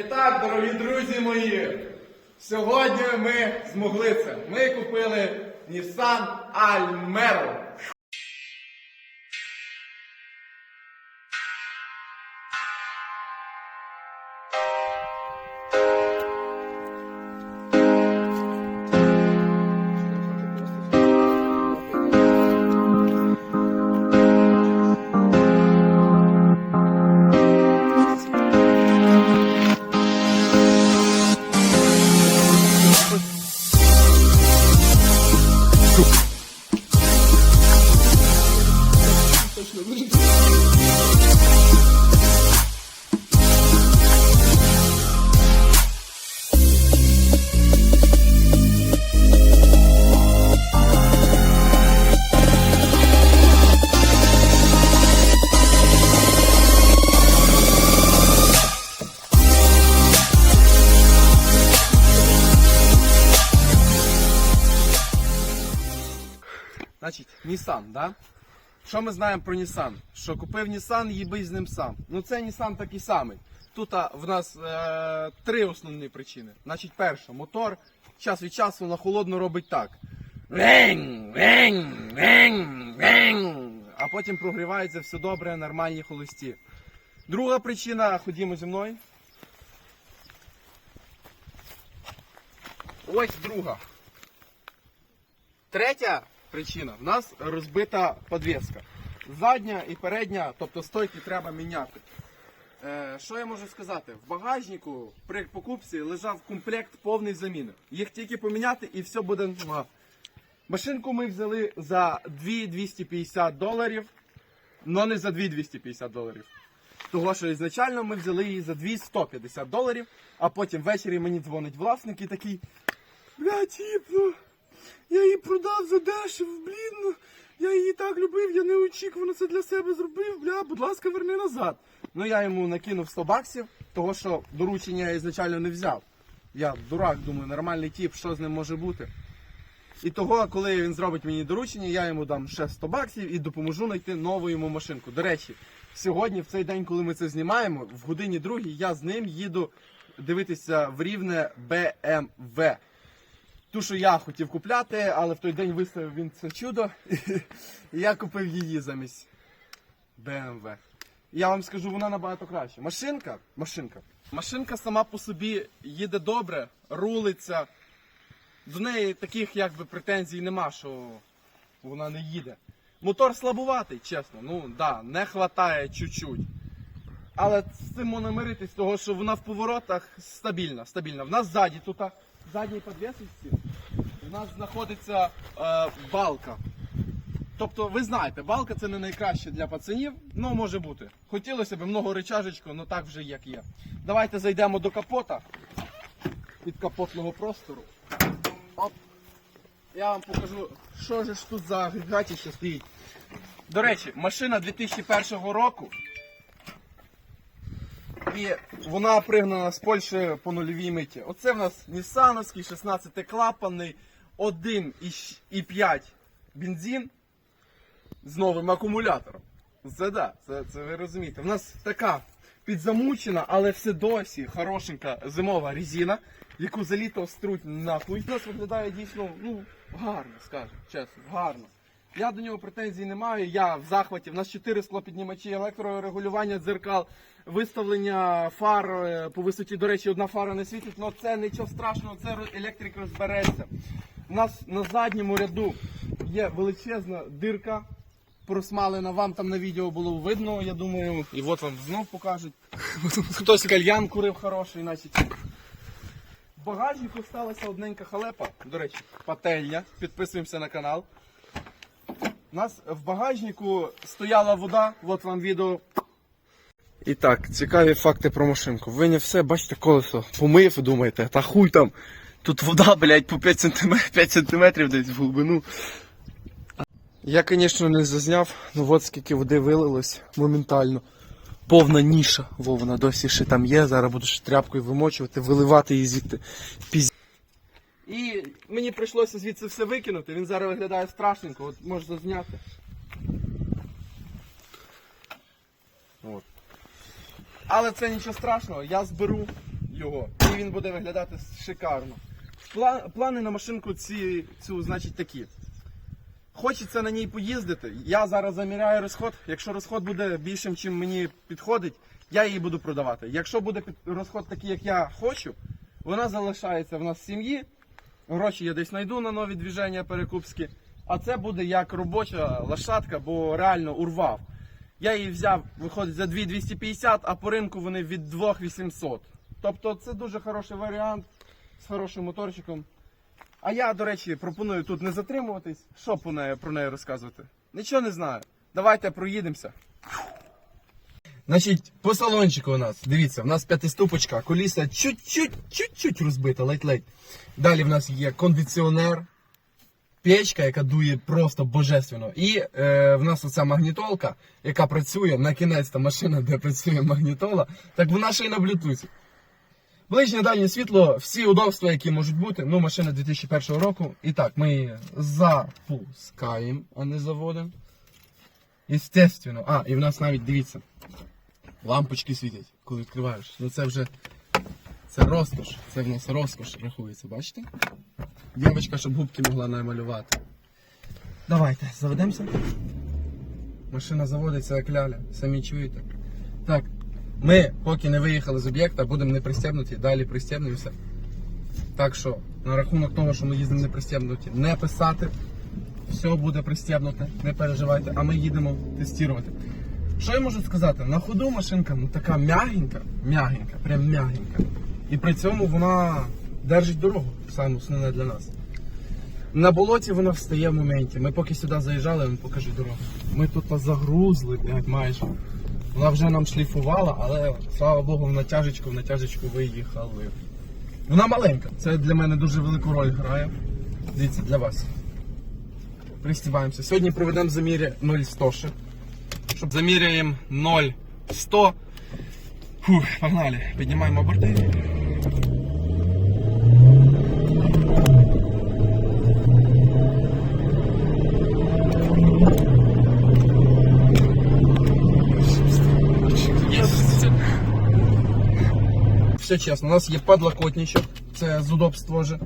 І так, дорогі друзі мої, сьогодні ми змогли це. Ми купили Nissan Almero. Значить, Nissan, да? Що ми знаємо про Nissan? Що купив Nissan, їби з ним сам. Ну це Nissan такий самий. Тут а, в нас е, три основні причини. Значить, перша, мотор час від часу на холодно робить так. А потім прогрівається все добре, нормальні холості. Друга причина, ходімо зі мною. Ось друга. Третя причина. В нас розбита подвеска. Задня і передня, тобто стойки треба міняти. Е, що я можу сказати? В багажнику при покупці лежав комплект повний заміни. Їх тільки поміняти і все буде. муа. Машинку ми взяли за 2,250 доларів, але не за 2,250 доларів. Того, що ізначально ми взяли її за 250 доларів, а потім ввечері мені дзвонить власник і такий. Бля, тіп, ну, я її продав за дешево, блін, я її так любив, я неочікувано це для себе зробив, бля, будь ласка, верни назад. Ну я йому накинув 100 баксів, того що доручення я ізначально не взяв. Я дурак, думаю, нормальний тіп, що з ним може бути. І того, коли він зробить мені доручення, я йому дам ще 100 баксів і допоможу знайти нову йому машинку. До речі, сьогодні, в цей день, коли ми це знімаємо, в годині другій я з ним їду дивитися в рівне BMW. Ту, що я хотів купляти, але в той день виставив він це чудо. І я купив її замість BMW. Я вам скажу, вона набагато краще. Машинка, машинка. Машинка сама по собі їде добре, рулиться. До неї таких якби претензій нема, що вона не їде. Мотор слабуватий, чесно. Ну да, не хватає чуть-чуть. Але з цим можна миритись, того що вона в поворотах стабільна. стабільна. В нас ззаді, тут задній підвісочці, в нас знаходиться е, балка. Тобто, ви знаєте, балка це не найкраще для пацанів, ну може бути. Хотілося б много речажечку, але так вже як є. Давайте зайдемо до капота від капотного простору. Оп. Я вам покажу, що ж тут за агрегатіще стоїть. До речі, машина 2001 року. І вона пригнана з Польщі по нульовій миті. Оце в нас Нісановський 16-клапанний 1,5 бензин з новим акумулятором. Це да, це, це ви розумієте. У нас така підзамучена, але все досі хорошенька зимова резина, яку за літо струть нахуй. У нас виглядає дійсно ну, гарно, скажімо, чесно, гарно. Я до нього претензій не маю, я в захваті. У нас 4 склопіднімачі, електрорегулювання дзеркал, виставлення фар е, по висоті. До речі, одна фара не світить, але це нічого страшного, це електрик розбереться. У нас на задньому ряду є величезна дирка просмалена. Вам там на відео було видно, я думаю. І от вам знов покажуть. Хтось кальян курив хороший, значить. В багажнику сталася одненька халепа. До речі, пательня. Підписуємося на канал. У нас в багажнику стояла вода, от вам відео. І так, цікаві факти про машинку. Ви не все, бачите, колесо помив, думаєте, та хуй там. Тут вода, блядь, по 5 см, 5 см десь в глибину. Я, звісно, не зазняв, ну от скільки води вилилось моментально. Повна ніша, во вона досі ще там є. Зараз буду ще тряпкою вимочувати, виливати її звідти. Піз... І мені прийшлося звідси все викинути. Він зараз виглядає страшненько, от можна зняти. От. Але це нічого страшного, я зберу його, і він буде виглядати шикарно. Плани на машинку ці, цю, значить, такі. Хочеться на ній поїздити. Я зараз заміряю розход. Якщо розход буде більшим, чим мені підходить, я її буду продавати. Якщо буде розход такий, як я хочу, вона залишається в нас в сім'ї. Гроші я десь знайду на нові движення перекупські. А це буде як робоча лошадка, бо реально урвав. Я її взяв, виходить, за 2250, а по ринку вони від 2800. Тобто це дуже хороший варіант з хорошим моторчиком. А я, до речі, пропоную тут не затримуватись. Що по неї, про неї розказувати? Нічого не знаю. Давайте проїдемося. Значить, по салончику у нас, дивіться, у нас п'ятиступочка, коліса чуть-чуть, чуть-чуть розбита, ледь-ледь. Далі в нас є кондиціонер, печка, яка дує просто божественно. І е, в нас оця магнітолка, яка працює, на кінець та машина, де працює магнітола, так вона ще й на блютусі. Ближнє дальнє світло, всі удобства, які можуть бути. Ну, машина 2001 року. І так, ми її запускаємо, а не заводимо. Естественно. А, і в нас навіть дивіться. Лампочки світять, коли відкриваєш. Ну це вже. Це розкош. Це в нас розкош рахується, бачите? Дівчинка, щоб губки могла намалювати. Давайте, заведемося. Машина заводиться як ляля, самі чуєте. Так, ми, поки не виїхали з об'єкта, будемо не пристебнуті, далі пристебнемося. Так що, на рахунок того, що ми їздимо не пристебнуті, не писати. Все буде пристебнуте, не переживайте, а ми їдемо тестувати. Що я можу сказати? На ходу машинка ну, така м'ягенька, м'ягенька, прям м'ягенька. І при цьому вона держить дорогу, саме основне для нас. На болоті вона встає в моменті. Ми поки сюди заїжджали, я покажу дорогу. Ми тут загрузли, блядь, майже. Вона вже нам шліфувала, але слава Богу, в натяжечку, в натяжечку виїхали. Вона маленька, це для мене дуже велику роль грає. Дивіться, для вас. Пристібаємося. Сьогодні проведемо замірі 0,100 ще. Щоб заміряємо 0,100. Фух, погнали. Піднімаємо борти. Все чесно, у нас є подлокотничок, це з удобства вже.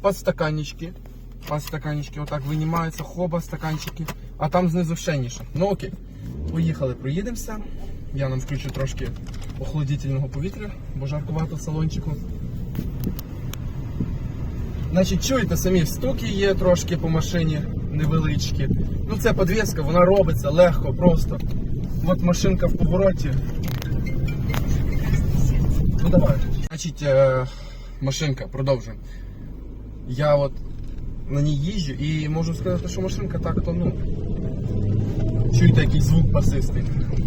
Подстаканнички. Подстаканнички отак винімаються, хоба, стаканчики, а там знизу ще ніше. Ну окей. Поїхали, проїдемося. Я нам включу трошки охолодительного повітря, бо жаркувато в салончику. Значить, чуєте самі стуки є трошки по машині невеличкі. Ну це подвеска, вона робиться легко, просто. От машинка в повороті. Ну давай. Значить, е, машинка, продовжуємо. Я от на ній їжджу і можу сказати, що машинка так то ну. Чуєте якийсь звук басистий.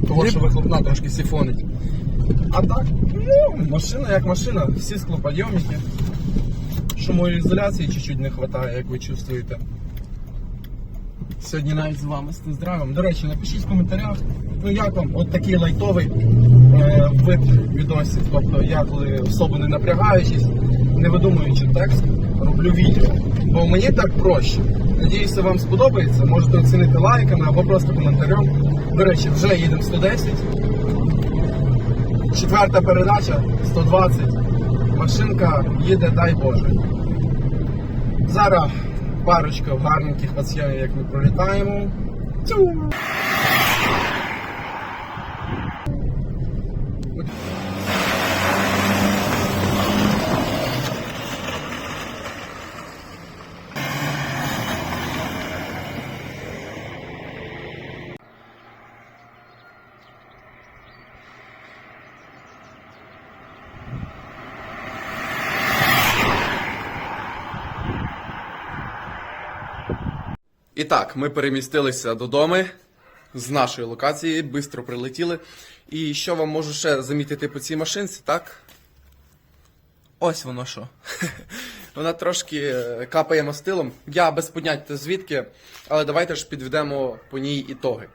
Того, що вихлопна трошки сифонить. А так, ну, машина як машина, всі склоподйомники. Шумоізоляції чуть-чуть не вистачає, як ви чувствуєте. Сьогодні навіть з вами з тест-драйвом. До речі, напишіть в коментарях, ну як вам от такий лайтовий е, вид відосів. Тобто я коли особо не напрягаючись, не видумуючи текст, роблю відео. Бо мені так проще. Надіюся, вам сподобається. Можете оцінити лайками або просто коментарем. До речі, вже їдемо 110. Четверта передача 120. Машинка їде, дай Боже. Зараз парочка гарненьких пацієнтів, як ми пролітаємо. Тю! І так, ми перемістилися додому з нашої локації, швидко прилетіли. І що вам можу ще замітити по цій машинці, так? Ось воно що. Вона трошки е, капає мастилом. Я без поняття звідки, але давайте ж підведемо по ній ітоги.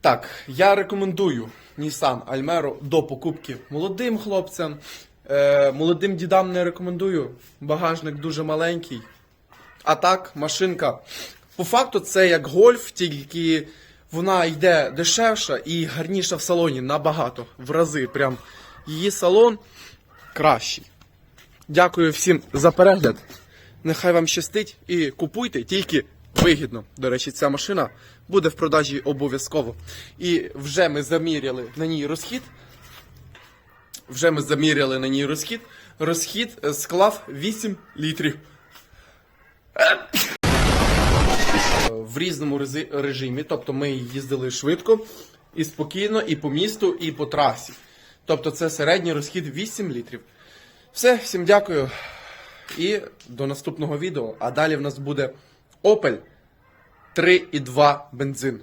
Так, я рекомендую Nissan Almero до покупки молодим хлопцям. Е, молодим дідам не рекомендую. Багажник дуже маленький. А так, машинка. По факту, це як гольф, тільки вона йде дешевша і гарніша в салоні набагато. В рази. Прям її салон кращий. Дякую всім за перегляд. Нехай вам щастить і купуйте тільки вигідно. До речі, ця машина буде в продажі обов'язково. І вже ми заміряли на ній розхід. Вже ми заміряли на ній розхід. Розхід е, склав 8 літрів. Різному режимі, тобто ми їздили швидко і спокійно, і по місту, і по трасі. Тобто це середній розхід 8 літрів. Все, всім дякую. І до наступного відео. А далі в нас буде Opel 3,2 бензин.